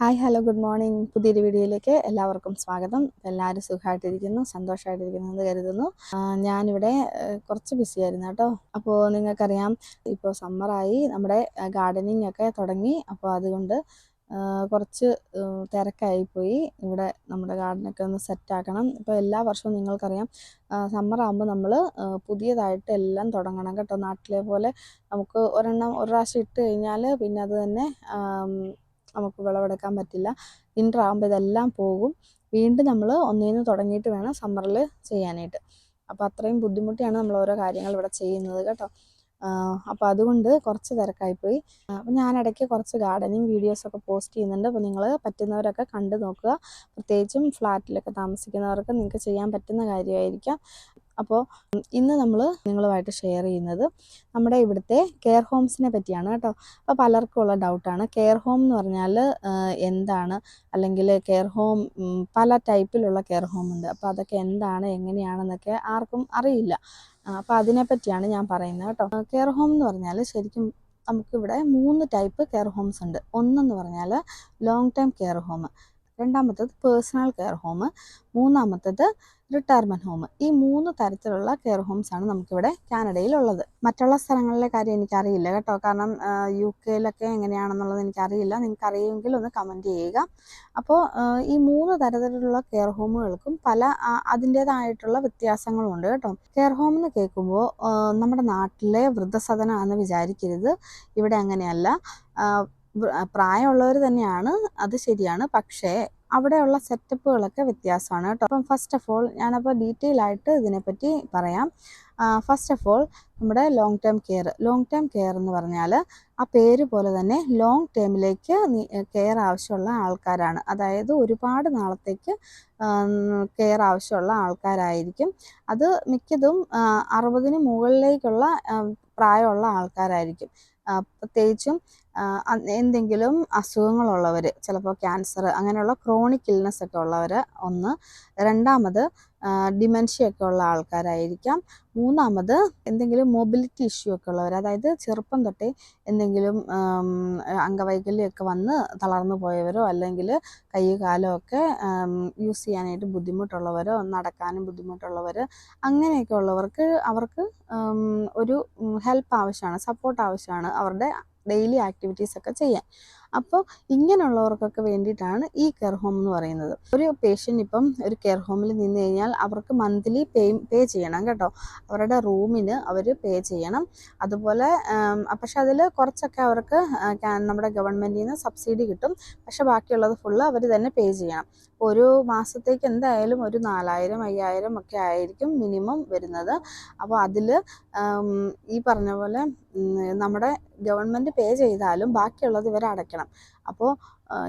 Hi hello good morning. പുതിയൊരു വീഡിയോയിലേക്ക് എല്ലാവർക്കും സ്വാഗതം. എല്ലാവരും സുഖമായിട്ടിരിക്കുന്നു സന്തോഷമായിട്ടിരിക്കുന്നു എന്ന് കരുതുന്നു. ഞാനിവിടെ കുറച്ച് ബിസി ആയിരുന്നു കേട്ടോ. അപ്പോൾ നിങ്ങൾക്കറിയാം ഇപ്പോൾ സമ്മറായി നമ്മുടെ ഗാർഡനിങ് ഒക്കെ തുടങ്ങി. അപ്പോൾ അതുകൊണ്ട് കുറച്ച് തിരക്കായിപ്പോയി. ഇവിടെ നമ്മുടെ ഗാർഡനൊക്കെ ഒന്ന് സെറ്റാക്കണം ഇപ്പോൾ എല്ലാ വർഷവും നിങ്ങൾക്കറിയാം സമ്മർ ആകുമ്പോൾ നമ്മൾ പുതിയതായിട്ട് എല്ലാം തുടങ്ങണം കേട്ടോ. നാട്ടിലെ പോലെ നമുക്ക് ഒരെണ്ണം ഒരു പ്രാവശ്യം ഇട്ട് കഴിഞ്ഞാൽ പിന്നെ അത് തന്നെ നമുക്ക് വിളവെടുക്കാൻ പറ്റില്ല. വിന്റർ ആകുമ്പോൾ ഇതെല്ലാം പോകും. വീണ്ടും നമ്മൾ ഒന്നേന്ന് തുടങ്ങിയിട്ട് വേണം സമ്മറിൽ ചെയ്യാനായിട്ട്. അപ്പോൾ അത്രയും ബുദ്ധിമുട്ടിയാണ് നമ്മൾ ഓരോ കാര്യങ്ങൾ ഇവിടെ ചെയ്യുന്നത് കേട്ടോ. അപ്പോൾ അതുകൊണ്ട് കുറച്ച് തിരക്കായിപ്പോയി. അപ്പോൾ ഞാൻ ഇടയ്ക്ക് കുറച്ച് ഗാർഡനിങ് വീഡിയോസൊക്കെ പോസ്റ്റ് ചെയ്യുന്നുണ്ട്. അപ്പോൾ നിങ്ങൾ പറ്റുന്നവരൊക്കെ കണ്ടു നോക്കുക. പ്രത്യേകിച്ചും ഫ്ലാറ്റിലൊക്കെ താമസിക്കുന്നവർക്ക് നിങ്ങൾക്ക് ചെയ്യാൻ പറ്റുന്ന കാര്യമായിരിക്കാം. അപ്പോൾ ഇന്ന് നമ്മൾ നിങ്ങളുമായിട്ട് ഷെയർ ചെയ്യുന്നത് നമ്മുടെ ഇവിടുത്തെ കെയർ ഹോംസിനെ പറ്റിയാണ് കേട്ടോ. അപ്പോൾ പലർക്കും ഉള്ള ഡൗട്ടാണ് കെയർ ഹോം എന്ന് പറഞ്ഞാൽ എന്താണ്? അല്ലെങ്കിൽ കെയർ ഹോം പല ടൈപ്പിലുള്ള കെയർ ഹോം ഉണ്ട്. അപ്പോൾ അതൊക്കെ എന്താണ്? എങ്ങനെയാണെന്നൊക്കെ ആർക്കും അറിയില്ല. അപ്പോൾ അതിനെപ്പറ്റിയാണ് ഞാൻ പറയുന്നത് കേട്ടോ. കെയർ ഹോം എന്ന് പറഞ്ഞാൽ ശരിക്കും നമുക്കിവിടെ മൂന്ന് ടൈപ്പ് കെയർ ഹോംസ് ഉണ്ട്. ഒന്നെന്ന് പറഞ്ഞാൽ ലോങ് ടൈം കെയർ ഹോം രണ്ടാമത്തത് പേഴ്സണൽ കെയർ ഹോം മൂന്നാമത്തത് റിട്ടയർമെന്റ് ഹോം ഈ മൂന്ന് തരത്തിലുള്ള കെയർ ഹോംസ് ആണ് നമുക്കിവിടെ കാനഡയിൽ ഉള്ളത് മറ്റുള്ള സ്ഥലങ്ങളിലെ കാര്യം എനിക്കറിയില്ല കേട്ടോ. കാരണം യു കെയിലൊക്കെ എങ്ങനെയാണെന്നുള്ളത് എനിക്കറിയില്ല. നിങ്ങൾക്ക് അറിയുമെങ്കിൽ ഒന്ന് കമന്റ് ചെയ്യുക. അപ്പോൾ ഈ മൂന്ന് തരത്തിലുള്ള കെയർ ഹോമുകൾക്കും പല അതിന്റെതായിട്ടുള്ള വ്യത്യാസങ്ങളുണ്ട് കേട്ടോ. കെയർ ഹോം എന്ന് കേൾക്കുമ്പോൾ നമ്മുടെ നാട്ടിലെ വൃദ്ധസദനമാണെന്ന് വിചാരിക്കരുത്. ഇവിടെ അങ്ങനെയല്ല. പ്രായമുള്ളവർ തന്നെയാണ് അത് ശരിയാണ്. പക്ഷേ അവിടെയുള്ള സെറ്റപ്പുകളൊക്കെ വ്യത്യാസമാണ് കേട്ടോ. അപ്പം ഫസ്റ്റ് ഓഫ് ഓൾ ഞാനപ്പോൾ ഡീറ്റെയിൽ ആയിട്ട് ഇതിനെപ്പറ്റി പറയാം. ഫസ്റ്റ് ഓഫ് ഓൾ നമ്മുടെ long term care long term care എന്ന് പറഞ്ഞാൽ ആ പേര് പോലെ തന്നെ ലോങ് ടേമിലേക്ക് കെയർ ആവശ്യമുള്ള ആൾക്കാരാണ്. അതായത് ഒരുപാട് നാളത്തേക്ക് കെയർ ആവശ്യമുള്ള ആൾക്കാരായിരിക്കും. അത് മിക്കതും അറുപതിന് മുകളിലേക്കുള്ള പ്രായമുള്ള ആൾക്കാരായിരിക്കും. പ്രത്യേകിച്ചും എന്തെങ്കിലും അസുഖങ്ങളുള്ളവർ ചിലപ്പോൾ ക്യാൻസർ അങ്ങനെയുള്ള ക്രോണിക് ഇൽനെസ് ഒക്കെ ഉള്ളവർ ഒന്ന്. രണ്ടാമത് ഡിമെൻഷ്യ ഒക്കെ ഉള്ള ആൾക്കാരായിരിക്കാം. മൂന്നാമത് എന്തെങ്കിലും മൊബിലിറ്റി ഇഷ്യൂ ഒക്കെ ഉള്ളവർ അതായത് ചെറുപ്പം തൊട്ടേ എന്തെങ്കിലും അംഗവൈകല്യമൊക്കെ വന്ന് തളർന്നു പോയവരോ അല്ലെങ്കിൽ കൈ കാലോ ഒക്കെ യൂസ് ചെയ്യാനായിട്ട് ബുദ്ധിമുട്ടുള്ളവരോ നടക്കാനും ബുദ്ധിമുട്ടുള്ളവർ അങ്ങനെയൊക്കെ ഉള്ളവർക്ക് അവർക്ക് ഒരു ഹെൽപ്പ് ആവശ്യമാണ് സപ്പോർട്ട് ആവശ്യമാണ് അവരുടെ ഡെയിലി ആക്ടിവിറ്റീസ് ഒക്കെ ചെയ്യാൻ. അപ്പോൾ ഇങ്ങനെയുള്ളവർക്കൊക്കെ വേണ്ടിയിട്ടാണ് ഈ കെയർ ഹോം എന്ന് പറയുന്നത്. ഒരു പേഷ്യന്റ് ഇപ്പം ഒരു കെയർ ഹോമിൽ നിന്ന് കഴിഞ്ഞാൽ അവർക്ക് മന്ത്ലി പേ പേ ചെയ്യണം കേട്ടോ. അവരുടെ റൂമിന് അവർ പേ ചെയ്യണം. അതുപോലെ പക്ഷെ അതിൽ കുറച്ചൊക്കെ അവർക്ക് നമ്മുടെ ഗവൺമെന്റിൽ നിന്ന് സബ്സിഡി കിട്ടും. പക്ഷെ ബാക്കിയുള്ളത് ഫുള്ള് അവർ തന്നെ പേ ചെയ്യണം. ഒരു മാസത്തേക്ക് എന്തായാലും ഒരു നാലായിരം അയ്യായിരം ഒക്കെ ആയിരിക്കും മിനിമം വരുന്നത്. അപ്പോൾ അതിൽ ഈ പറഞ്ഞ പോലെ നമ്മുടെ ഗവൺമെന്റ് പേ ചെയ്താലും ബാക്കിയുള്ളത് ഇവർ അടയ്ക്കണം. അപ്പോൾ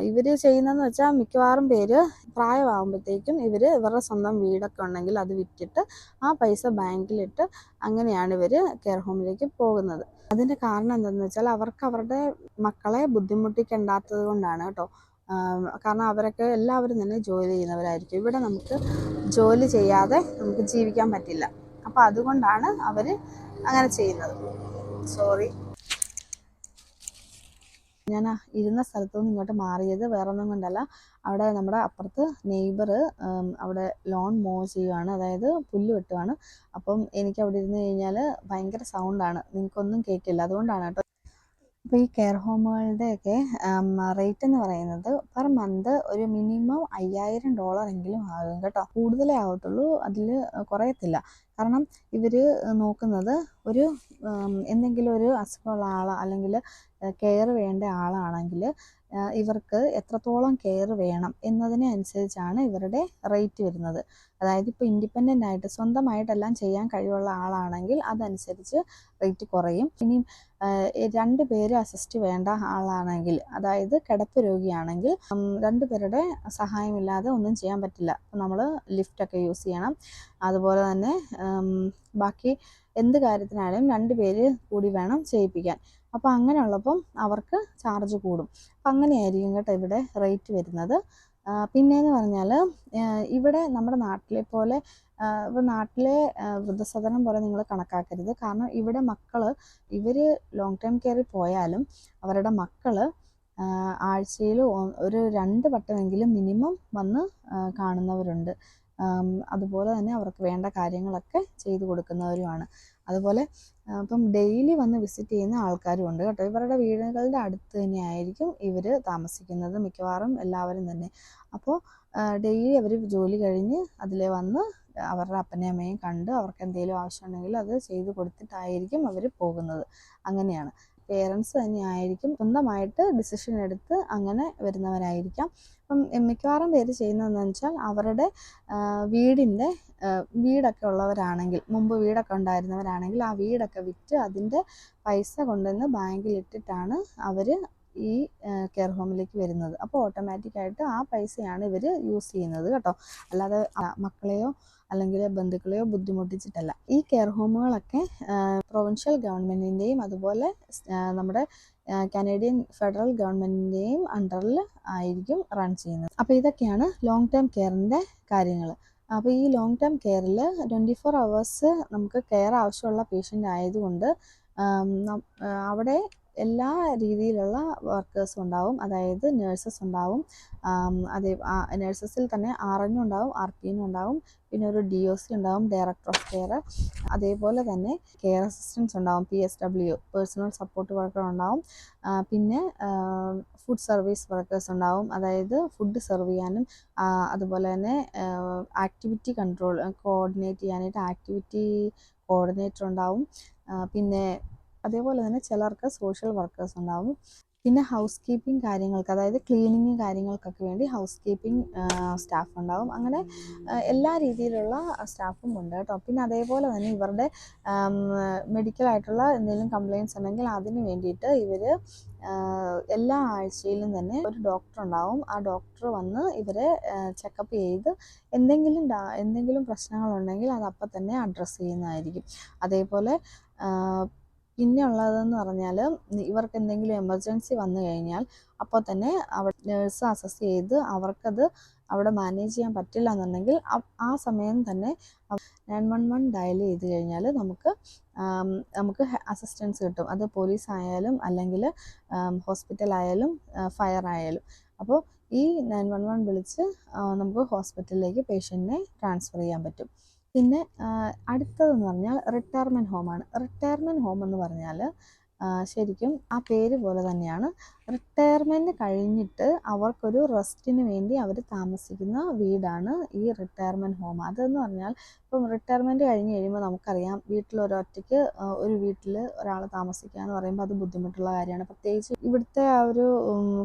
ഇവർ ചെയ്യുന്നതെന്ന് വെച്ചാൽ മിക്കവാറും പേര് പ്രായമാകുമ്പോഴത്തേക്കും ഇവർ ഇവരുടെ സ്വന്തം വീടൊക്കെ ഉണ്ടെങ്കിൽ അത് വിറ്റിട്ട് ആ പൈസ ബാങ്കിലിട്ട് അങ്ങനെയാണ് ഇവർ കെയർ ഹോമിലേക്ക് പോകുന്നത്. അതിന്റെ കാരണം എന്താണെന്ന് വെച്ചാൽ അവർക്ക് അവരുടെ മക്കളെ ബുദ്ധിമുട്ടിക്കേണ്ടാത്തത് കൊണ്ടാണ് കേട്ടോ. കാരണം അവരൊക്കെ എല്ലാവരും തന്നെ ജോലി ചെയ്യുന്നവരായിരിക്കും. ഇവിടെ നമുക്ക് ജോലി ചെയ്യാതെ നമുക്ക് ജീവിക്കാൻ പറ്റില്ല. അപ്പോൾ അതുകൊണ്ടാണ് അവർ അങ്ങനെ ചെയ്യുന്നത്. സോറി ഞാൻ ഇരുന്ന സ്ഥലത്തു നിന്ന് ഇങ്ങോട്ട് മാറിയത് വേറെ ഒന്നും കൊണ്ടല്ല. അവിടെ നമ്മുടെ അപ്പുറത്ത് നെയ്ബർ അവിടെ ലോൺ മോ ചെയ്യുവാണ്. അതായത് പുല്ല് വെട്ടുവാണ്. അപ്പം എനിക്ക് അവിടെ ഇരുന്ന് കഴിഞ്ഞാൽ ഭയങ്കര സൗണ്ടാണ് നിങ്ങൾക്കൊന്നും കേൾക്കില്ല അതുകൊണ്ടാണ് കേട്ടോ അപ്പോൾ ഈ കെയർ ഹോമുകളുടെയൊക്കെ റേറ്റ് എന്ന് പറയുന്നത് പെർ മന്ത് ഒരു മിനിമം അയ്യായിരം ഡോളർ എങ്കിലും ആകും കേട്ടോ. കൂടുതലേ ആവത്തുള്ളൂ അതിൽ കുറയത്തില്ല. കാരണം ഇവർ നോക്കുന്നത് ഒരു എന്തെങ്കിലും ഒരു അസുഖമുള്ള ആൾ അല്ലെങ്കിൽ കെയർ വേണ്ട ആളാണെങ്കിൽ ഇവർക്ക് എത്രത്തോളം കെയർ വേണം എന്നതിനെ അനുസരിച്ചാണ് ഇവരുടെ റേറ്റ് വരുന്നത്. അതായത് ഇപ്പോൾ ഇൻഡിപെൻഡന്റ് ആയിട്ട് സ്വന്തമായിട്ടെല്ലാം ചെയ്യാൻ കഴിവുള്ള ആളാണെങ്കിൽ അതനുസരിച്ച് റേറ്റ് കുറയും. ഇനി രണ്ട് പേര് അസിസ്റ്റ് വേണ്ട ആളാണെങ്കിൽ അതായത് കിടപ്പ് രോഗിയാണെങ്കിൽ രണ്ട് പേരുടെ സഹായമില്ലാതെ ഒന്നും ചെയ്യാൻ പറ്റില്ല. നമ്മൾ ലിഫ്റ്റൊക്കെ യൂസ് ചെയ്യണം. അതുപോലെ തന്നെ ബാക്കി എന്ത് കാര്യത്തിനായാലും രണ്ട് പേര് കൂടി വേണം ചെയ്യിപ്പിക്കാൻ. അപ്പോൾ അങ്ങനെയുള്ളപ്പം അവർക്ക് ചാർജ് കൂടും. അപ്പം അങ്ങനെയായിരിക്കും കേട്ടോ ഇവിടെ റേറ്റ് വരുന്നത്. പിന്നെയെന്ന് പറഞ്ഞാൽ ഇവിടെ നമ്മുടെ നാട്ടിലെ പോലെ ഇപ്പോൾ നാട്ടിലെ വൃദ്ധസദനം പോലെ നിങ്ങൾ കണക്കാക്കരുത്. കാരണം ഇവിടെ മക്കൾ ഇവർ ലോങ് ടൈം കെയറിൽ പോയാലും അവരുടെ മക്കൾ ആഴ്ചയിൽ ഒരു രണ്ട് വട്ടമെങ്കിലും മിനിമം വന്ന് കാണുന്നവരുണ്ട്. അതുപോലെ തന്നെ അവർക്ക് വേണ്ട കാര്യങ്ങളൊക്കെ ചെയ്തു കൊടുക്കുന്നവരുമാണ്. അതുപോലെ ഇപ്പം ഡെയിലി വന്ന് വിസിറ്റ് ചെയ്യുന്ന ആൾക്കാരും ഉണ്ട് കേട്ടോ. ഇവരുടെ വീടുകളുടെ അടുത്ത് തന്നെയായിരിക്കും ഇവർ താമസിക്കുന്നത് മിക്കവാറും എല്ലാവരും തന്നെ. അപ്പോൾ ഡെയിലി അവർ ജോലി കഴിഞ്ഞ് അതിലെ വന്ന് അവരുടെ അപ്പനെയും അമ്മയും കണ്ട് അവർക്ക് എന്തെങ്കിലും ആവശ്യമുണ്ടെങ്കിൽ അത് ചെയ്തു കൊടുത്തിട്ടായിരിക്കും അവർ പോകുന്നത്. അങ്ങനെയാണ്. പേരൻസ് തന്നെയായിരിക്കും സ്വന്തമായിട്ട് ഡിസിഷൻ എടുത്ത് അങ്ങനെ വരുന്നവരായിരിക്കാം. അപ്പം മിക്കവാറും പേര് ചെയ്യുന്നതെന്ന് വെച്ചാൽ അവരുടെ വീടിന്റെ വീടൊക്കെ ഉള്ളവരാണെങ്കിൽ മുമ്പ് വീടൊക്കെ ഉണ്ടായിരുന്നവരാണെങ്കിൽ ആ വീടൊക്കെ വിറ്റ് അതിന്റെ പൈസ കൊണ്ടുവന്ന് ബാങ്കിൽ ഇട്ടിട്ടാണ് അവർ ഈ കെയർ ഹോമിലേക്ക് വരുന്നത്. അപ്പോൾ ഓട്ടോമാറ്റിക്കായിട്ട് ആ പൈസയാണ് ഇവർ യൂസ് ചെയ്യുന്നത് കേട്ടോ. അല്ലാതെ മക്കളെയോ അല്ലെങ്കിൽ ബന്ധുക്കളെയോ ബുദ്ധിമുട്ടിച്ചിട്ടല്ല. ഈ കെയർ ഹോമുകളൊക്കെ പ്രൊവിൻഷ്യൽ ഗവൺമെന്റിന്റെയും അതുപോലെ നമ്മുടെ കനേഡിയൻ ഫെഡറൽ ഗവൺമെന്റിന്റെയും അണ്ടറിൽ ആയിരിക്കും റൺ ചെയ്യുന്നത്. അപ്പോൾ ഇതൊക്കെയാണ് ലോങ് ടേം കെയറിന്റെ കാര്യങ്ങൾ അപ്പോൾ ഈ ലോങ് ടേം കെയറിൽ ട്വന്റി ഫോർ അവേഴ്സ് നമുക്ക് കെയർ ആവശ്യമുള്ള പേഷ്യന്റ് ആയതുകൊണ്ട് അവിടെ എല്ലാ രീതിയിലുള്ള വർക്കേഴ്സും ഉണ്ടാവും. അതായത് നേഴ്സസ് ഉണ്ടാവും. അതേ നേഴ്സസിൽ തന്നെ ആർ എൻ ഉണ്ടാവും ആർ പി എൻ ഉണ്ടാവും. പിന്നെ ഒരു ഡി ഒ സി ഉണ്ടാവും ഡയറക്ടർ ഓഫ് കെയർ അതേപോലെ തന്നെ കെയർ അസിസ്റ്റൻസ് ഉണ്ടാവും P S W personal support worker ഉണ്ടാവും. പിന്നെ ഫുഡ് സർവീസ് വർക്കേഴ്സ് ഉണ്ടാവും. അതായത് ഫുഡ് സെർവ് ചെയ്യാനും അതുപോലെ തന്നെ ആക്ടിവിറ്റി കൺട്രോൾ കോർഡിനേറ്റ് ചെയ്യാനായിട്ട് ആക്ടിവിറ്റി കോർഡിനേറ്റർ ഉണ്ടാവും. പിന്നെ അതേപോലെ തന്നെ ചിലർക്ക് സോഷ്യൽ വർക്കേഴ്സ് ഉണ്ടാവും. പിന്നെ ഹൗസ് കീപ്പിംഗ് കാര്യങ്ങൾക്ക് അതായത് ക്ലീനിങ് കാര്യങ്ങൾക്കൊക്കെ വേണ്ടി ഹൗസ് കീപ്പിംഗ് സ്റ്റാഫ് ഉണ്ടാവും. അങ്ങനെ എല്ലാ രീതിയിലുള്ള സ്റ്റാഫും ഉണ്ട് കേട്ടോ. പിന്നെ അതേപോലെ തന്നെ ഇവരുടെ മെഡിക്കലായിട്ടുള്ള എന്തെങ്കിലും കംപ്ലയിൻസ് ഉണ്ടെങ്കിൽ അതിന് വേണ്ടിയിട്ട് ഇവർ എല്ലാ ആഴ്ചയിലും തന്നെ ഒരു ഡോക്ടർ ഉണ്ടാവും. ആ ഡോക്ടർ വന്ന് ഇവരെ ചെക്കപ്പ് ചെയ്ത് എന്തെങ്കിലും എന്തെങ്കിലും പ്രശ്നങ്ങളുണ്ടെങ്കിൽ അത് അപ്പം തന്നെ അഡ്രസ്സ് ചെയ്യുന്നതായിരിക്കും. അതേപോലെ പിന്നെ ഉള്ളതെന്ന് പറഞ്ഞാൽ ഇവർക്ക് എന്തെങ്കിലും എമർജൻസി വന്നു കഴിഞ്ഞാൽ അപ്പോൾ തന്നെ അവ നേഴ്സ് അസസ് ചെയ്ത് അവർക്കത് അവിടെ മാനേജ് ചെയ്യാൻ പറ്റില്ല എന്നുണ്ടെങ്കിൽ ആ സമയം തന്നെ നയൻ വൺ വൺ ഡയൽ ചെയ്ത് കഴിഞ്ഞാൽ നമുക്ക് നമുക്ക് അസിസ്റ്റൻസ് കിട്ടും. അത് പോലീസ് ആയാലും അല്ലെങ്കിൽ ഹോസ്പിറ്റൽ ആയാലും ഫയർ ആയാലും അപ്പോൾ ഈ നയൻ വൺ വൺ വിളിച്ച് നമുക്ക് ഹോസ്പിറ്റലിലേക്ക് പേഷ്യന്റിനെ ട്രാൻസ്ഫർ ചെയ്യാൻ പറ്റും. പിന്നെ അടുത്തതെന്ന് പറഞ്ഞാൽ റിട്ടയർമെന്റ് ഹോമാണ് റിട്ടയർമെന്റ് ഹോം എന്ന് പറഞ്ഞാൽ ശരിക്കും ആ പേര് പോലെ തന്നെയാണ്. റിട്ടയർമെന്റ് കഴിഞ്ഞിട്ട് അവർക്കൊരു റെസ്റ്റിന് വേണ്ടി അവർ താമസിക്കുന്ന വീടാണ് ഈ റിട്ടയർമെന്റ് ഹോം അതെന്ന് പറഞ്ഞാൽ ഇപ്പം റിട്ടയർമെന്റ് കഴിഞ്ഞ് കഴിയുമ്പോൾ നമുക്കറിയാം വീട്ടിൽ ഒരൊറ്റയ്ക്ക് ഒരു വീട്ടിൽ ഒരാൾ താമസിക്കുക എന്ന് പറയുമ്പോൾ അത് ബുദ്ധിമുട്ടുള്ള കാര്യമാണ്. പ്രത്യേകിച്ച് ഇവിടുത്തെ ആ ഒരു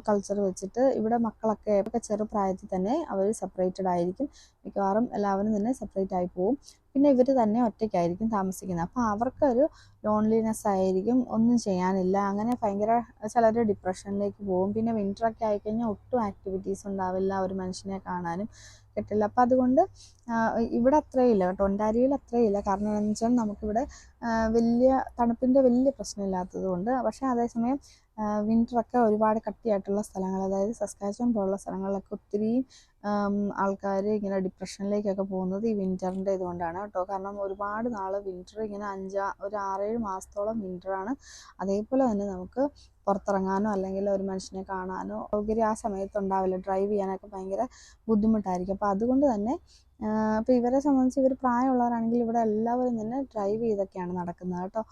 കൾച്ചർ വെച്ചിട്ട് ഇവിടെ മക്കളൊക്കെ ഒക്കെ ചെറുപ്രായത്തിൽ തന്നെ അവർ സെപ്പറേറ്റഡ് ആയിരിക്കും. മിക്കവാറും എല്ലാവരും തന്നെ സെപ്പറേറ്റ് ആയി പോവും. പിന്നെ ഇവർ തന്നെ ഒറ്റയ്ക്കായിരിക്കും താമസിക്കുന്നത്. അപ്പോൾ അവർക്കൊരു ലോൺലിനെസ് ആയിരിക്കും ഒന്നും ചെയ്യാനില്ല. അങ്ങനെ ഭയങ്കര ചിലർ ഡിപ്രഷനിലേക്ക് പോകും. പിന്നെ വിന്ററൊക്കെ ആയിക്കഴിഞ്ഞാൽ ഒട്ടും ആക്ടിവിറ്റീസ് ഉണ്ടാവില്ല ഒരു മനുഷ്യനെ കാണാനും കിട്ടില്ല അപ്പം അതുകൊണ്ട് ഇവിടെ അത്രയില്ല കേട്ടോ. ഒണ്ടാരിയിൽ അത്രയില്ല. കാരണം എന്താണെന്ന് വെച്ചാൽ നമുക്കിവിടെ വലിയ തണുപ്പിന്റെ വലിയ പ്രശ്നമില്ലാത്തത് കൊണ്ട് പക്ഷേ അതേസമയം വിന്ററൊക്കെ ഒരുപാട് കട്ടിയായിട്ടുള്ള സ്ഥലങ്ങൾ അതായത് സസ്കാച്ചോൺ പോലുള്ള സ്ഥലങ്ങളിലൊക്കെ ഒത്തിരി ആൾക്കാർ ഇങ്ങനെ ഡിപ്രഷനിലേക്കൊക്കെ പോകുന്നത് ഈ വിന്ററിന്റെ ഇതുകൊണ്ടാണ് കേട്ടോ. കാരണം ഒരുപാട് നാൾ വിന്റർ ഇങ്ങനെ അഞ്ചാ ഒരു ആറേഴ് മാസത്തോളം വിന്ററാണ് അതേപോലെ തന്നെ നമുക്ക് പുറത്തിറങ്ങാനോ അല്ലെങ്കിൽ ഒരു മനുഷ്യനെ കാണാനോ സൗകര്യം ആ സമയത്ത് ഉണ്ടാവില്ല. ഡ്രൈവ് ചെയ്യാനൊക്കെ ഭയങ്കര ബുദ്ധിമുട്ടായിരിക്കും. അപ്പോൾ അതുകൊണ്ട് തന്നെ അപ്പോൾ ഇവരെ സംബന്ധിച്ച് ഇവർ പ്രായമുള്ളവരാണെങ്കിൽ ഇവിടെ എല്ലാവരും തന്നെ ഡ്രൈവ് ചെയ്തൊക്കെയാണ് നടക്കുന്നത് കേട്ടോ.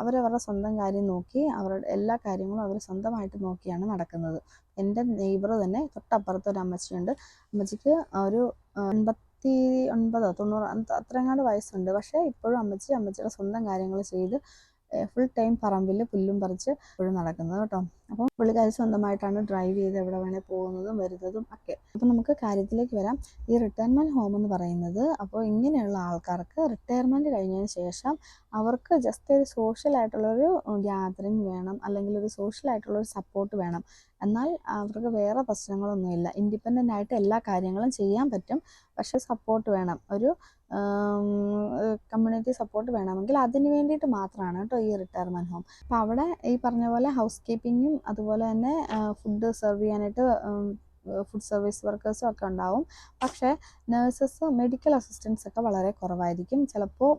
അവരവരുടെ സ്വന്തം കാര്യം നോക്കി അവരുടെ എല്ലാ കാര്യങ്ങളും അവർ സ്വന്തമായിട്ട് നോക്കിയാണ് നടക്കുന്നത്. എന്റെ നെയ്ബർ തന്നെ തൊട്ടപ്പുറത്ത് ഒരു അമ്മച്ചിയുണ്ട്. അമ്മച്ചിക്ക് ഒരു എൺപത്തി ഒൻപതോ തൊണ്ണൂറ് അത്രയെങ്ങാണ്ട് വയസ്സുണ്ട്. പക്ഷേ ഇപ്പോഴും അമ്മച്ചി അമ്മച്ചിയുടെ സ്വന്തം കാര്യങ്ങൾ ചെയ്ത് ഫുൾ ടൈം പറമ്പിൽ പുല്ലും പറിച്ച് ഇപ്പോഴും നടക്കുന്നത് കേട്ടോ. അപ്പോൾ പുള്ളിക്കാരി സ്വന്തമായിട്ടാണ് ഡ്രൈവ് ചെയ്ത് എവിടെ വേണേൽ പോകുന്നതും വരുന്നതും ഒക്കെ. അപ്പോൾ നമുക്ക് കാര്യത്തിലേക്ക് വരാം. ഈ റിട്ടയർമെന്റ് ഹോം എന്ന് പറയുന്നത് അപ്പോൾ ഇങ്ങനെയുള്ള ആൾക്കാർക്ക് റിട്ടയർമെന്റ് കഴിഞ്ഞതിന് ശേഷം അവർക്ക് ജസ്റ്റ് ഒരു സോഷ്യൽ ആയിട്ടുള്ളൊരു ഗ്യാതറിങ് വേണം അല്ലെങ്കിൽ ഒരു സോഷ്യൽ ആയിട്ടുള്ളൊരു സപ്പോർട്ട് വേണം. എന്നാൽ അവർക്ക് വേറെ പ്രശ്നങ്ങളൊന്നുമില്ല ഇൻഡിപെൻഡന്റ് ആയിട്ട് എല്ലാ കാര്യങ്ങളും ചെയ്യാൻ പറ്റും. പക്ഷെ സപ്പോർട്ട് വേണം. ഒരു കമ്മ്യൂണിറ്റി സപ്പോർട്ട് വേണമെങ്കിൽ അതിന് വേണ്ടിയിട്ട് മാത്രമാണ് കേട്ടോ ഈ റിട്ടയർമെന്റ് ഹോം അപ്പോൾ അവിടെ ഈ പറഞ്ഞ പോലെ ഹൗസ് കീപ്പിങ്ങും അതുപോലെ തന്നെ ഫുഡ് സെർവ് ചെയ്യാനായിട്ട് ഫുഡ് സർവീസ് വർക്കേഴ്സും ഒക്കെ ഉണ്ടാവും. പക്ഷേ നേഴ്സസ് മെഡിക്കൽ അസിസ്റ്റൻസ് ഒക്കെ വളരെ കുറവായിരിക്കും. ചിലപ്പോൾ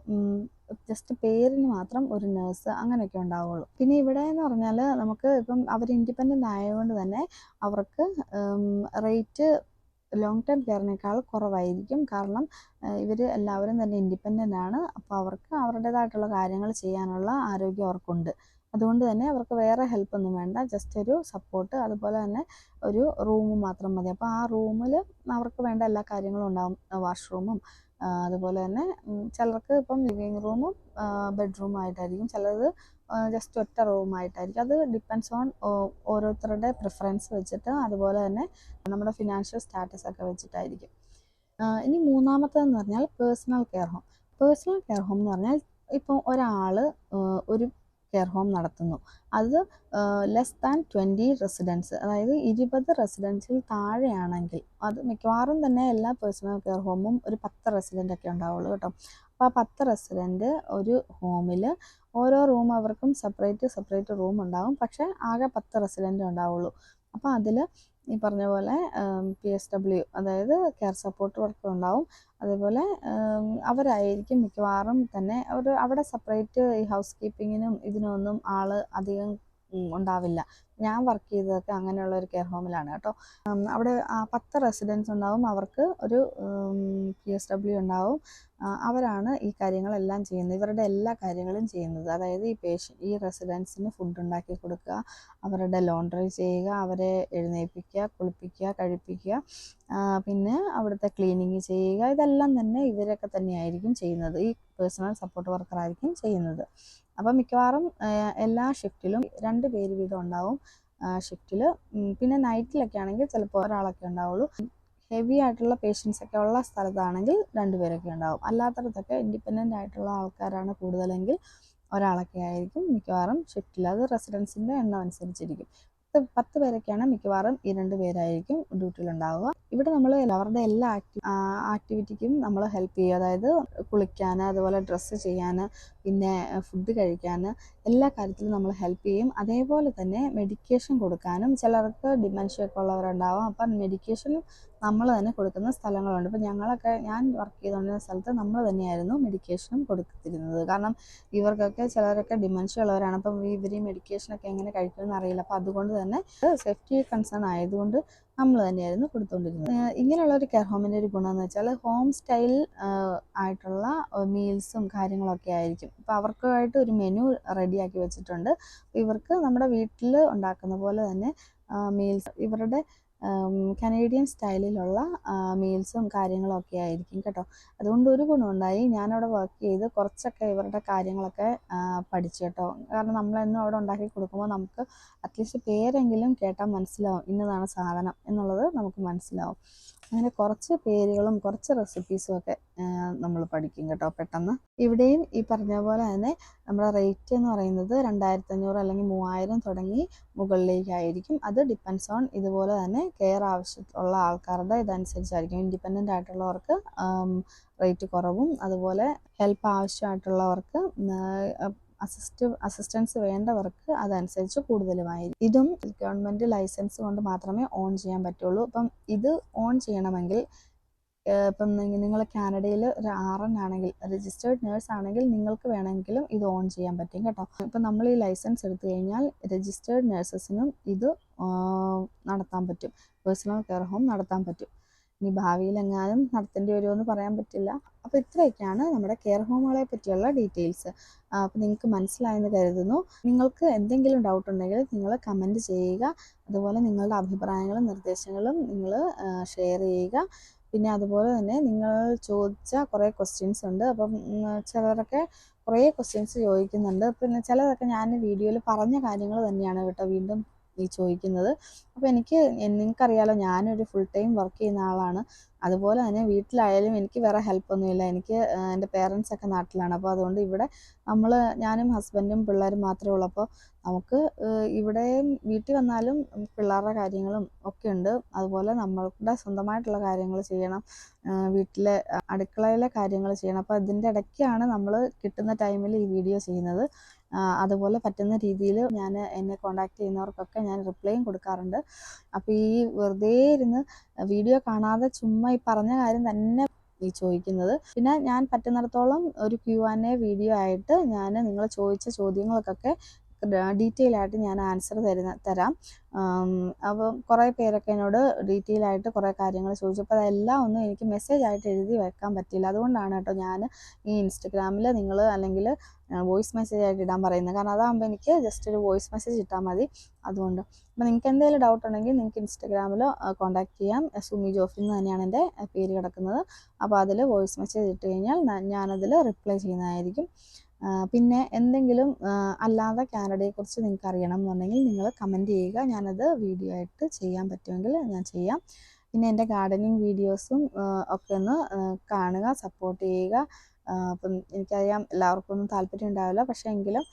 ജസ്റ്റ് പേരിന് മാത്രം ഒരു നേഴ്സ് അങ്ങനെയൊക്കെ ഉണ്ടാവുള്ളൂ. പിന്നെ ഇവിടെ എന്ന് പറഞ്ഞാൽ നമുക്ക് ഇപ്പം അവർ ഇൻഡിപെൻഡന്റ് ആയതുകൊണ്ട് തന്നെ അവർക്ക് റേറ്റ് ലോങ് ടേം കെയറിനേക്കാൾ കുറവായിരിക്കും. കാരണം ഇവർ എല്ലാവരും തന്നെ ഇൻഡിപെൻഡന്റ് ആണ്. അപ്പോൾ അവർക്ക് അവരുടേതായിട്ടുള്ള കാര്യങ്ങൾ ചെയ്യാനുള്ള ആരോഗ്യം അവർക്കുണ്ട്. അതുകൊണ്ട് തന്നെ അവർക്ക് വേറെ ഹെൽപ്പ് ഒന്നും വേണ്ട. ജസ്റ്റ് ഒരു സപ്പോർട്ട് അതുപോലെ തന്നെ ഒരു റൂം മാത്രം മതി. അപ്പോൾ ആ റൂമിൽ അവർക്ക് വേണ്ട എല്ലാ കാര്യങ്ങളും ഉണ്ടാവും. വാഷ്റൂമും അതുപോലെ തന്നെ ചിലർക്ക് ഇപ്പം ലിവിങ് റൂമും ബെഡ്റൂമും ആയിട്ടായിരിക്കും. ചിലത് ജസ്റ്റ് ഒറ്റ റൂമായിട്ടായിരിക്കും അത് ഡിപ്പെൻസ് ഓൺ ഓരോരുത്തരുടെ പ്രിഫറൻസ് വെച്ചിട്ട് അതുപോലെ തന്നെ നമ്മുടെ ഫിനാൻഷ്യൽ സ്റ്റാറ്റസ് ഒക്കെ വെച്ചിട്ടായിരിക്കും. ഇനി മൂന്നാമത്തേതെന്ന് പറഞ്ഞാൽ personal care home personal care home എന്ന് പറഞ്ഞാൽ ഇപ്പോൾ ഒരാൾ ഒരു കെയർ ഹോം നടത്തുന്നു. അത് ലെസ് ദാൻ ട്വന്റി റെസിഡൻസ് അതായത് ഇരുപത് റെസിഡൻസിൽ താഴെയാണെങ്കിൽ അത് മിക്കവാറും തന്നെ എല്ലാ പേഴ്സണൽ കെയർ ഹോമും ഒരു പത്ത് റെസിഡന്റ് ഒക്കെ ഉണ്ടാവുള്ളൂ കേട്ടോ. അപ്പോൾ ആ പത്ത് റെസിഡന്റ് ഒരു ഹോമിൽ ഓരോ റൂം അവർക്കും സെപ്പറേറ്റ് സെപ്പറേറ്റ് റൂം ഉണ്ടാവും. പക്ഷേ ആകെ പത്ത് റെസിഡന്റ് ഉണ്ടാവുള്ളൂ. അപ്പോൾ അതിൽ ഈ പറഞ്ഞ പോലെ പി എസ് ഡബ്ല്യു അതായത് കെയർ സപ്പോർട്ട് വർക്കർ ഉണ്ടാവും. അതേപോലെ അവരായിരിക്കും മിക്കവാറും തന്നെ അവർ അവിടെ സെപ്പറേറ്റ് ഈ ഹൗസ് കീപ്പിങ്ങിനും ഇതിനൊന്നും ആൾ അധികം ഉണ്ടാവില്ല. ഞാൻ വർക്ക് ചെയ്തതൊക്കെ അങ്ങനെയുള്ള ഒരു കെയർ ഹോമിലാണ് കേട്ടോ. അവിടെ പത്ത് റെസിഡൻസ് ഉണ്ടാവും. അവർക്ക് ഒരു പി എസ് ഡബ്ല്യു ഉണ്ടാവും. അവരാണ് ഈ കാര്യങ്ങളെല്ലാം ചെയ്യുന്നത്. ഇവരുടെ എല്ലാ കാര്യങ്ങളും ചെയ്യുന്നത്. അതായത് ഈ പേഷ്യൻ ഈ റെസിഡൻസിന് ഫുഡ് ഉണ്ടാക്കി കൊടുക്കുക അവരുടെ ലോണ്ടറി ചെയ്യുക അവരെ എഴുന്നേൽപ്പിക്കുക കുളിപ്പിക്കുക കഴിപ്പിക്കുക പിന്നെ അവിടുത്തെ ക്ലീനിങ് ചെയ്യുക. ഇതെല്ലാം തന്നെ ഇവരൊക്കെ തന്നെയായിരിക്കും ചെയ്യുന്നത്. ഈ പേഴ്സണൽ സപ്പോർട്ട് വർക്കറായിരിക്കും ചെയ്യുന്നത്. അപ്പം മിക്കവാറും എല്ലാ ഷിഫ്റ്റിലും രണ്ട് പേര് വീതം ഉണ്ടാവും ഷിഫ്റ്റിൽ പിന്നെ നൈറ്റിലൊക്കെ ആണെങ്കിൽ ചിലപ്പോൾ ഒരാളൊക്കെ ഉണ്ടാവുള്ളൂ. ഹെവി ആയിട്ടുള്ള പേഷ്യൻസ് ഒക്കെ ഉള്ള സ്ഥലത്താണെങ്കിൽ രണ്ടുപേരൊക്കെ ഉണ്ടാവും. അല്ലാത്തടത്തൊക്കെ ഇൻഡിപെൻഡന്റ് ആയിട്ടുള്ള ആൾക്കാരാണ് കൂടുതലെങ്കിൽ ഒരാളൊക്കെ ആയിരിക്കും. മിക്കവാറും ഷിഫ്റ്റിൽ അത് റെസിഡൻസിന്റെ എണ്ണം അനുസരിച്ചിരിക്കും. പത്ത് പേരൊക്കെയാണ് മിക്കവാറും ഈ രണ്ട് പേരായിരിക്കും ഡ്യൂട്ടിയിലുണ്ടാവുക ഇവിടെ നമ്മൾ അവരുടെ എല്ലാ ആക്ടി ആക്ടിവിറ്റിക്കും നമ്മൾ ഹെൽപ്പ് ചെയ്യും. അതായത് കുളിക്കാൻ അതുപോലെ ഡ്രസ്സ് ചെയ്യാൻ പിന്നെ ഫുഡ് കഴിക്കാൻ എല്ലാ കാര്യത്തിലും നമ്മൾ ഹെൽപ്പ് ചെയ്യും. അതേപോലെ തന്നെ മെഡിക്കേഷൻ കൊടുക്കാനും ചിലർക്ക് ഡിമെൻഷ്യ ഒക്കെ ഉള്ളവരുണ്ടാവും. അപ്പം മെഡിക്കേഷൻ നമ്മൾ തന്നെ കൊടുക്കുന്ന സ്ഥലങ്ങളുണ്ട്. ഇപ്പം ഞങ്ങളൊക്കെ ഞാൻ വർക്ക് ചെയ്തുകൊണ്ടിരുന്ന സ്ഥലത്ത് നമ്മൾ തന്നെയായിരുന്നു മെഡിക്കേഷനും കൊടുത്തിരുന്നത്. കാരണം ഇവർക്കൊക്കെ ചിലരൊക്കെ ഡിമെൻഷ്യ ഉള്ളവരാണ്. അപ്പം ഇവർ ഈ മെഡിക്കേഷനൊക്കെ എങ്ങനെ കഴിക്കുമെന്ന് അറിയില്ല. അപ്പം അതുകൊണ്ട് തന്നെ സേഫ്റ്റി കൺസേൺ ആയതുകൊണ്ട് നമ്മൾ തന്നെയായിരുന്നു കൊടുത്തുകൊണ്ടിരുന്നത് ഇങ്ങനെയുള്ള ഒരു കെയർ ഹോമിന്റെ ഒരു ഗുണമെന്ന് വെച്ചാൽ ഹോം സ്റ്റൈൽ ആയിട്ടുള്ള മീൽസും കാര്യങ്ങളൊക്കെ ആയിരിക്കും. അപ്പോൾ അവർക്കായിട്ട് ഒരു മെനു റെഡിയാക്കി വെച്ചിട്ടുണ്ട്. ഇവർക്ക് നമ്മുടെ വീട്ടിൽ ഉണ്ടാക്കുന്ന പോലെ തന്നെ മീൽസ് ഇവരുടെ കനേഡിയൻ സ്റ്റൈലിലുള്ള മീൽസും കാര്യങ്ങളൊക്കെ ആയിരിക്കും കേട്ടോ. അതുകൊണ്ട് ഒരു ഗുണമുണ്ടായി. ഞാനവിടെ വർക്ക് ചെയ്ത് കുറച്ചൊക്കെ ഇവരുടെ കാര്യങ്ങളൊക്കെ പഠിച്ചു കേട്ടോ. കാരണം നമ്മളെന്നും അവിടെ ഉണ്ടാക്കി കൊടുക്കുമ്പോൾ നമുക്ക് അറ്റ്ലീസ്റ്റ് പേരെങ്കിലും കേട്ടാൽ മനസ്സിലാവും ഇന്നതാണ് സാധനം എന്നുള്ളത് നമുക്ക് മനസ്സിലാവും. അങ്ങനെ കുറച്ച് പേരുകളും കുറച്ച് റെസിപ്പീസും ഒക്കെ നമ്മൾ പഠിക്കും കേട്ടോ പെട്ടെന്ന്. ഇവിടെയും ഈ പറഞ്ഞ പോലെ തന്നെ നമ്മുടെ റേറ്റ് എന്ന് പറയുന്നത് രണ്ടായിരത്തി അഞ്ഞൂറ് അല്ലെങ്കിൽ മൂവായിരം തുടങ്ങി മുകളിലേക്കായിരിക്കും. അത് ഡിപ്പെൻസ് ഓൺ ഇതുപോലെ തന്നെ കെയർ ആവശ്യമുള്ള ആൾക്കാരുടെ ഇതനുസരിച്ചായിരിക്കും. ഇൻഡിപെൻഡന്റ് ആയിട്ടുള്ളവർക്ക് റേറ്റ് കുറവും അതുപോലെ ഹെൽപ്പ് ആവശ്യമായിട്ടുള്ളവർക്ക് അസിസ്റ്റ് അസിസ്റ്റൻസ് വേണ്ടവർക്ക് അതനുസരിച്ച് കൂടുതലുമായിരിക്കും. ഇതും ഗവൺമെന്റ് ലൈസൻസ് കൊണ്ട് മാത്രമേ ഓൺ ചെയ്യാൻ പറ്റുള്ളൂ. അപ്പം ഇത് ഓൺ ചെയ്യണമെങ്കിൽ ഇപ്പം നിങ്ങൾ കാനഡയിൽ ഒരു ആർ എൻ ആണെങ്കിൽ രജിസ്റ്റേർഡ് നേഴ്സ് ആണെങ്കിൽ നിങ്ങൾക്ക് വേണമെങ്കിലും ഇത് ഓൺ ചെയ്യാൻ പറ്റും കേട്ടോ. ഇപ്പം നമ്മൾ ഈ ലൈസൻസ് എടുത്തു കഴിഞ്ഞാൽ രജിസ്റ്റേർഡ് നേഴ്സസിനും ഇത് നടത്താൻ പറ്റും. പേഴ്സണൽ കെയർ ഹോം നടത്താൻ പറ്റും. ഇനി ഭാവിയിൽ എങ്ങാനും നടത്തേണ്ടി വരുമോ എന്ന് പറയാൻ പറ്റില്ല. അപ്പോൾ ഇത്രയൊക്കെയാണ് നമ്മുടെ കെയർ ഹോമുകളെ പറ്റിയുള്ള ഡീറ്റെയിൽസ് അപ്പോൾ നിങ്ങൾക്ക് മനസ്സിലായെന്ന് കരുതുന്നു. നിങ്ങൾക്ക് എന്തെങ്കിലും ഡൗട്ട് ഉണ്ടെങ്കിൽ നിങ്ങൾ കമന്റ് ചെയ്യുക. അതുപോലെ നിങ്ങളുടെ അഭിപ്രായങ്ങളും നിർദ്ദേശങ്ങളും നിങ്ങൾ ഷെയർ ചെയ്യുക. പിന്നെ അതുപോലെ തന്നെ നിങ്ങൾ ചോദിച്ച കുറേ ക്വസ്റ്റ്യൻസ് ഉണ്ട്. അപ്പം ചിലരൊക്കെ കുറേ ക്വസ്റ്റ്യൻസ് ചോദിക്കുന്നുണ്ട്. പിന്നെ ചിലതൊക്കെ ഞാൻ വീഡിയോയിൽ പറഞ്ഞ കാര്യങ്ങൾ തന്നെയാണ് കേട്ടോ വീണ്ടും ഈ ചോദിക്കുന്നത്. അപ്പോൾ എനിക്ക് നിങ്ങൾക്കറിയാലോ ഞാനൊരു ഫുൾ ടൈം വർക്ക് ചെയ്യുന്ന ആളാണ്. അതുപോലെ തന്നെ വീട്ടിലായാലും എനിക്ക് വേറെ ഹെൽപ്പൊന്നുമില്ല എനിക്ക് എന്റെ പേരൻസ് ഒക്കെ നാട്ടിലാണ്. അപ്പോൾ അതുകൊണ്ട് ഇവിടെ നമ്മൾ ഞാനും ഹസ്ബൻഡും പിള്ളേരും മാത്രമേ ഉള്ളൂ. അപ്പോൾ നമുക്ക് ഇവിടെയും വീട്ടിൽ വന്നാലും പിള്ളേരുടെ കാര്യങ്ങളും ഒക്കെ ഉണ്ട്. അതുപോലെ നമ്മളുടെ സ്വന്തമായിട്ടുള്ള കാര്യങ്ങൾ ചെയ്യണം. വീട്ടിലെ അടുക്കളയിലെ കാര്യങ്ങൾ ചെയ്യണം. അപ്പോൾ ഇതിന്റെ ഇടയ്ക്കാണ് നമ്മൾ കിട്ടുന്ന ടൈമിൽ ഈ വീഡിയോ ചെയ്യുന്നത്. അതുപോലെ പറ്റുന്ന രീതിയിൽ ഞാൻ എന്നെ കോണ്ടാക്ട് ചെയ്യുന്നവർക്കൊക്കെ ഞാൻ റിപ്ലൈയും കൊടുക്കാറുണ്ട്. അപ്പോൾ ഈ വെറുതെ ഇരുന്ന് വീഡിയോ കാണാതെ ചുമ്മാ ഈ പറഞ്ഞ കാര്യം തന്നെ ഈ ചോദിക്കുന്നത്. പിന്നെ ഞാൻ പറ്റുന്നിടത്തോളം ഒരു ക്യു ആൻഡ് എ വീഡിയോ ആയിട്ട് ഞാൻ നിങ്ങൾ ചോദിച്ച ചോദ്യങ്ങൾക്കൊക്കെ ഡീറ്റെയിൽ ആയിട്ട് ഞാൻ ആൻസർ തരുന്ന തരാം. അപ്പോൾ കുറേ പേരൊക്കെ എന്നോട് ഡീറ്റെയിൽ ആയിട്ട് കുറേ കാര്യങ്ങൾ ചോദിച്ചപ്പോൾ അതെല്ലാം ഒന്നും എനിക്ക് മെസ്സേജ് ആയിട്ട് എഴുതി വെക്കാൻ പറ്റില്ല അതുകൊണ്ടാണ് കേട്ടോ ഞാൻ ഈ ഇൻസ്റ്റഗ്രാമിൽ നിങ്ങൾ അല്ലെങ്കിൽ വോയിസ് മെസ്സേജ് ആയിട്ട് ഇടാൻ പറയുന്നത്. കാരണം അതാകുമ്പോൾ എനിക്ക് ജസ്റ്റ് ഒരു വോയിസ് മെസ്സേജ് ഇട്ടാൽ മതി. അതുകൊണ്ട്. അപ്പോൾ നിങ്ങൾക്ക് എന്തെങ്കിലും ഡൗട്ട് ഉണ്ടെങ്കിൽ നിങ്ങൾക്ക് ഇൻസ്റ്റഗ്രാമിലോ കോൺടാക്ട് ചെയ്യാം. സുമി ജോഫി എന്ന് തന്നെയാണ് എന്റെ പേര് കിടക്കുന്നത്. അപ്പോൾ അതിൽ വോയിസ് മെസ്സേജ് ഇട്ട് കഴിഞ്ഞാൽ ഞാനതിൽ റിപ്ലൈ ചെയ്യുന്നതായിരിക്കും. പിന്നെ എന്തെങ്കിലും അല്ലാതെ കാനഡയെക്കുറിച്ച് നിങ്ങൾക്ക് അറിയണം എന്നുണ്ടെങ്കിൽ നിങ്ങൾ കമന്റ് ചെയ്യുക. ഞാനത് വീഡിയോ ആയിട്ട് ചെയ്യാൻ പറ്റുമെങ്കിൽ ഞാൻ ചെയ്യാം. പിന്നെ എന്റെ ഗാർഡനിങ് വീഡിയോസും ഒക്കെ ഒന്ന് കാണുക സപ്പോർട്ട് ചെയ്യുക. അപ്പം എനിക്കറിയാം എല്ലാവർക്കും ഒന്നും താല്പര്യം ഉണ്ടാവില്ല. പക്ഷേ എങ്കിലും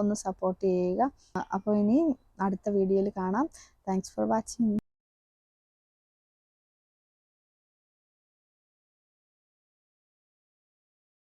ഒന്ന് സപ്പോർട്ട് ചെയ്യുക. അപ്പോൾ ഇനി അടുത്ത വീഡിയോയിൽ കാണാം. Thanks for watching